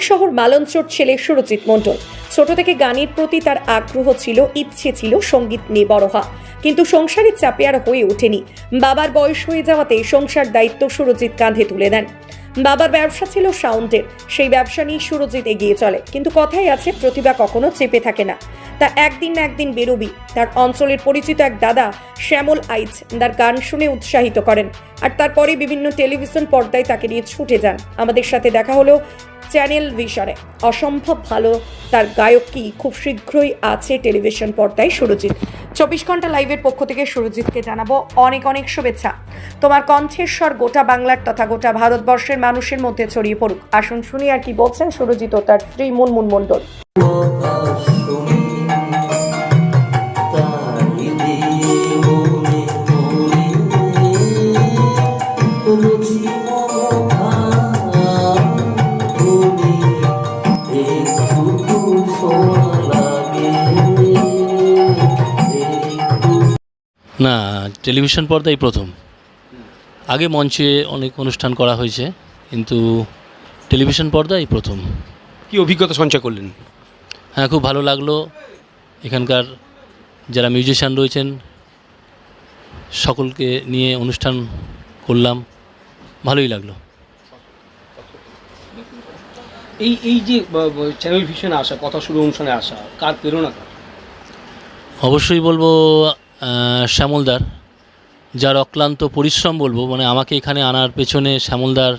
শহর মালঞ্চর ছেলে সুরজিৎ মণ্ডল। ছোট থেকে গানের প্রতি তার আগ্রহ ছিল, ইচ্ছে ছিল সংগীত নিয়ে বড় হওয়া। কিন্তু সংসারের চাপে আর হয়ে ওঠেনি। বাবার বয়স হয়ে যাওয়াতে সংসার দায়িত্ব সুরজিৎ কাঁধে তুলে দেন বাবার ব্যবসা ছিল সাউন্ডের, সেই ব্যবসা নিয়ে সুরজিৎ এগিয়ে চলে। কিন্তু কথাই আছে, প্রতিভা কখনো চেপে থাকে না। তা একদিন না একদিন বেরোবি তার অঞ্চলের পরিচিত এক দাদা শ্যামল আইচ তার গান শুনে উৎসাহিত করেন আর তারপরে বিভিন্ন টেলিভিশন পর্দায় তাকে নিয়ে ছুটে যান। আমাদের সাথে দেখা হলো চ্যানেল ভিশনে। অসম্ভব ভালো তার গায়ক কি খুব শীঘ্রই আছে টেলিভিশন পর্দায় সুরজিৎ। চব্বিশ ঘণ্টা লাইভের পক্ষ থেকে সুরজিৎকে জানাব অনেক অনেক শুভেচ্ছা। তোমার কণ্ঠের স্বর গোটা বাংলার তথা গোটা ভারতবর্ষের মানুষের মধ্যে ছড়িয়ে পড়ুক। আসুন শুনি আর কি বলছেন সুরজিৎ ও তার স্ত্রী মুনমুন মণ্ডল। না টেলিভিশন পর্দাই প্রথম। আগে মঞ্চে অনেক অনুষ্ঠান করা হয়েছে কিন্তু টেলিভিশন পর্দাই প্রথম। কি অভিজ্ঞতা সঞ্চয় করলেন? হ্যাঁ খুব ভালো লাগল। এখানকার যারা মিউজিশিয়ান রয়েছেন সকলকে নিয়ে অনুষ্ঠান করলাম। ভালোই লাগল। এই এই যে চ্যানেল ভিশনে আসা কথা শুরু অনুষ্ঠানে আসা কার প্রেরণা অবশ্যই বলব শ্যামলদার যার অক্লান্ত পরিশ্রম বলব মানে আমাকে এখানে আনার পেছনে শ্যামলদার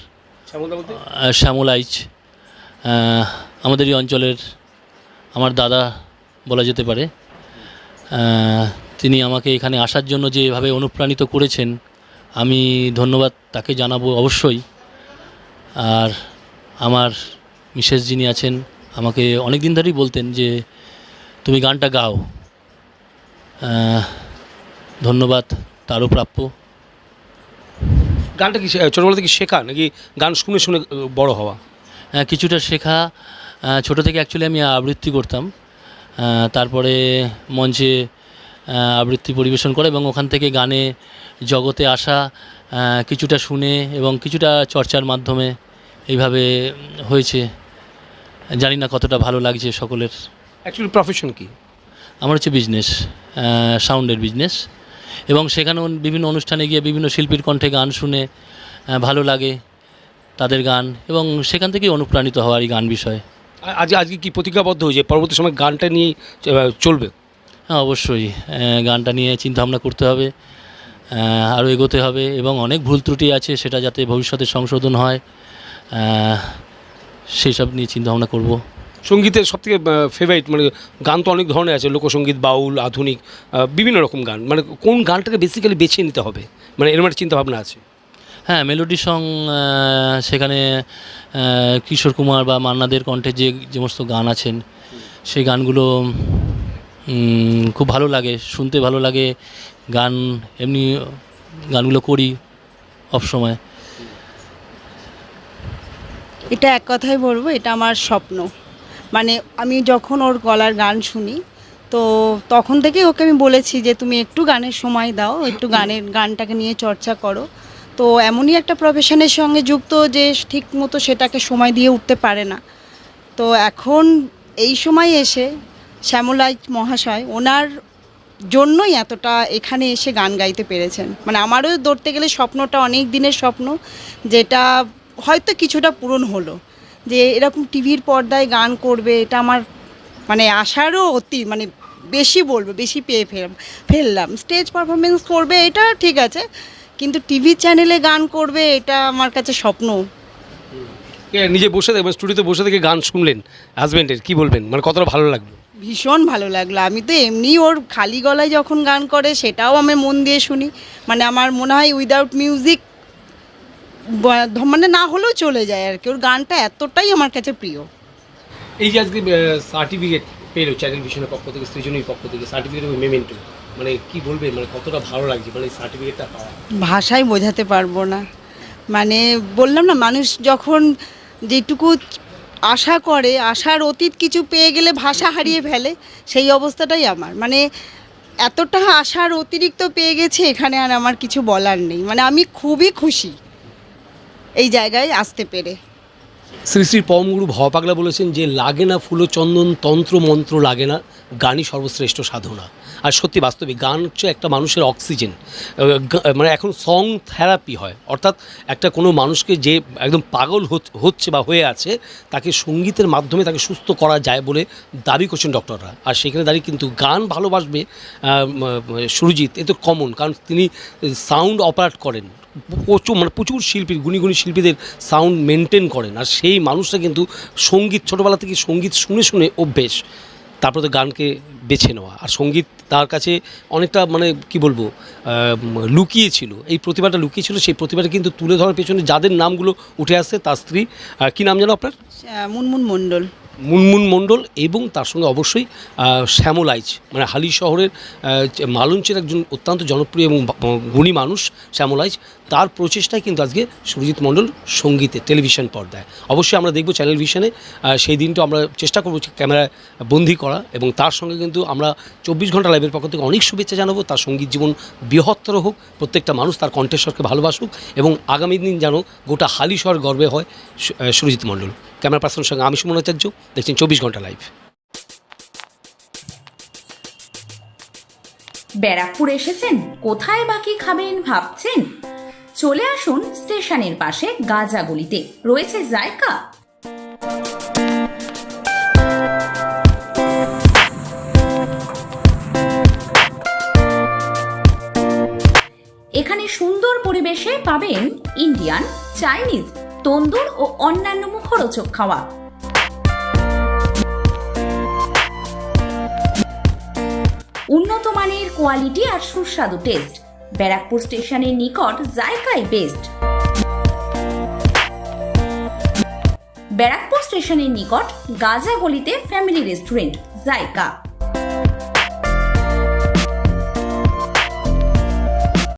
শ্যামল আইচ আমাদের এই অঞ্চলের আমার দাদা বলা যেতে পারে। তিনি আমাকে এখানে আসার জন্য যে যেভাবে অনুপ্রাণিত করেছেন আমি ধন্যবাদ তাকে জানাব অবশ্যই। আর আমার মিসেস যিনি আছেন আমাকে অনেক দিন ধরেই বলতেন যে তুমি গানটা গাও। ধন্যবাদ তারও প্রাপ্য গানটা কি ছোটবেলা থেকে শেখা নাকি গান শুনে শুনে বড় হওয়া? হ্যাঁ, কিছুটা শেখা। ছোট থেকে অ্যাকচুয়ালি আমি আবৃত্তি করতাম। তারপরে মঞ্চে আবৃত্তি পরিবেশন করে এবং ওখান থেকে গানে জগতে আসা কিছুটা শুনে এবং কিছুটা চর্চার মাধ্যমে এইভাবে হয়েছে। জানি না কতটা ভালো লাগছে সকলের। অ্যাকচুয়ালি প্রফেশন কি? আমার হচ্ছে বিজনেস সাউন্ডের বিজনেস এবং সেখানেও বিভিন্ন অনুষ্ঠানে গিয়ে বিভিন্ন শিল্পীর কণ্ঠে গান শুনে ভালো লাগে তাদের গান এবং সেখান থেকেই অনুপ্রাণিত হওয়ার এই গান বিষয়ে। আজ আজকে কি প্রতিজ্ঞাবদ্ধ হয়েছে পরবর্তী সময় গানটা নিয়ে চলবে? হ্যাঁ অবশ্যই গানটা নিয়ে চিন্তাভাবনা করতে হবে আরও এগোতে হবে এবং অনেক ভুল ত্রুটি আছে সেটা যাতে ভবিষ্যতে সংশোধন হয় সেই সব নিয়ে চিন্তাভাবনা করব। সঙ্গীতের সব থেকে ফেভারিট মানে গান তো অনেক ধরনের আছে লোকসঙ্গীত বাউল আধুনিক বিভিন্ন রকম গান। মানে কোন গানটাকে বেসিক্যালি বেছে নিতে হবে? মানে এরকম একটা চিন্তা ভাবনা আছে। হ্যাঁ মেলোডি সং সেখানে কিশোর কুমার বা মান্নাদের কণ্ঠে যে যে সমস্ত গান আছেন সেই গানগুলো খুব ভালো লাগে শুনতে ভালো লাগে। গান এমনি গানগুলো করি সবসময় এটা এক কথাই বলব এটা আমার স্বপ্ন। মানে আমি যখন ওর গলার গান শুনি, তো তখন থেকেই ওকে আমি বলেছি যে তুমি একটু গানের সময় দাও, একটু গানের, গানটাকে নিয়ে চর্চা করো। তো এমনই একটা প্রফেশনের সঙ্গে যুক্ত যে ঠিক মতো সেটাকে সময় দিয়ে উঠতে পারে না। তো এখন এই সময় এসে শ্যামলাই মহাশয় ওনার জন্যই এতটা এখানে এসে গান গাইতে পেরেছেন। মানে আমারও ধরতে গেলে স্বপ্নটা অনেক দিনের স্বপ্ন, যেটা হয়তো কিছুটা পূরণ হলো। যে এরকম টিভির পর্দায় গান করবে এটা আমার মানে আশারও অতি মানে বেশি বলব বেশি পেয়ে ফেল ফেললাম। স্টেজ পারফরমেন্স করবে এটা ঠিক আছে কিন্তু টিভি চ্যানেলে গান করবে এটা আমার কাছে স্বপ্ন। নিজে বসে থেকে স্টুডিওতে বসে থেকে গান শুনলেন হাজব্যান্ডের কি বলবেন? মানে কতটা ভালো লাগল? ভীষণ ভালো লাগল। আমি তো এমনি ওর খালি গলায় যখন গান করে সেটাও আমি মন দিয়ে শুনি। মানে আমার মনে হয় উইদাউট মিউজিক মানে না হলেও চলে যায় আর কি। ওর গানটা এতটাই আমার কাছে প্রিয়। এই যে আজকে সার্টিফিকেট পেল চ্যানেল ভিশনের পক্ষ থেকে সৃজনীর পক্ষ থেকে সার্টিফিকেট মেমেন্টো মানে কি বলবে মানে কতটা ভালো লাগছে মানে সার্টিফিকেটটা পাওয়া। ভাষায় বোঝাতে পারব না। মানে বললাম না মানুষ যখন যেটুকু আশা করে আশার অতীত কিছু পেয়ে গেলে ভাষা হারিয়ে ফেলে সেই অবস্থাটাই আমার। মানে এতটা আশার অতিরিক্ত পেয়ে গেছে এখানে আর আমার কিছু বলার নেই। মানে আমি খুবই খুশি। এই জায়গায় আসতে পেরে। শ্রী শ্রী পরমগুরু ভবাগলা বলেছেন যে, লাগে না ফুলো চন্দন, তন্ত্র, মন্ত্র লাগে না, গানই সর্বশ্রেষ্ঠ সাধনা। আর সত্যি বাস্তবিক, গান হচ্ছে একটা মানুষের অক্সিজেন। মানে এখন সং থেরাপি হয়। অর্থাৎ একটা কোনো মানুষকে যে একদম পাগল হচ- হচ্ছে বা হয়ে আছে, তাকে সঙ্গীতের মাধ্যমে তাকে সুস্থ করা যায় বলে দাবি করছেন ডক্টররা। আর সেখানে দাঁড়িয়ে কিন্তু গান ভালোবাসবে সুরজিৎ, এ তো কমন কারণ তিনি সাউন্ড অপারেট করেন। প্রচুর মানে প্রচুর শিল্পীর গুণী গুণী শিল্পীদের সাউন্ড মেনটেন করেন। আর সেই মানুষটা কিন্তু সংগীত, ছোটোবেলা থেকে সংগীত শুনে শুনে অভ্যেস। তারপরে তো গানকে বেছে নেওয়া। আর সংগীত তার কাছে অনেকটা মানে কি বলব লুকিয়ে ছিল এই প্রতিভাটা লুকিয়ে ছিল সেই প্রতিভাটা কিন্তু তুলে ধরার পেছনে যাদের নামগুলো উঠে আসছে, তার স্ত্রী। কি নাম যেন আপনার? মুনমুন মণ্ডল। মুনমুন মণ্ডল এবং তার সঙ্গে অবশ্যই আহ, শ্যামলাইচ মানে হালি শহরের মালঞ্চের একজন অত্যন্ত জনপ্রিয় এবং গুণী মানুষ শ্যামলাইচ তার প্রচেষ্টায় কিন্তু আজকে সুরজিৎ মণ্ডল সঙ্গীতে টেলিভিশন পর্দায়। অবশ্যই আমরা দেখব চ্যানেল ভিশনে সেই দিনটা আমরা চেষ্টা করব ক্যামেরায় বন্দি করা এবং তার সঙ্গে কিন্তু আমরা চব্বিশ ঘণ্টা লাইভের পক্ষ থেকে অনেক শুভেচ্ছা জানাব। তার সংগীত জীবন বৃহত্তর হোক প্রত্যেকটা মানুষ তার কণ্ঠেশ্বরকে ভালোবাসুক এবং আগামী দিন যেন গোটা হালি শহর গর্বে হয় সুরজিৎ মণ্ডল। ক্যামেরা পার্সনের সঙ্গে আমি সুমন আচার্য, দেখছেন চব্বিশ ঘণ্টা লাইভ ব্যারাকপুর এসেছেন? কোথায় বাকি খাবেন ভাবছেন? চলে আসুন স্টেশনের পাশে গাজাগুলিতে রয়েছে জায়গা? এখানে সুন্দর পরিবেশে পাবেন ইন্ডিয়ান চাইনিজ তন্দুর ও অন্যান্য মুখরোচক খাওয়া। উন্নত মানের কোয়ালিটি আর সুস্বাদু টেস্ট। ব্যারাকপুর স্টেশনের নিকট জায়গায় বেস্ট। ব্যারাকপুর স্টেশনের নিকট গাজাগলিতে ফ্যামিলি রেস্টুরেন্ট জায়কা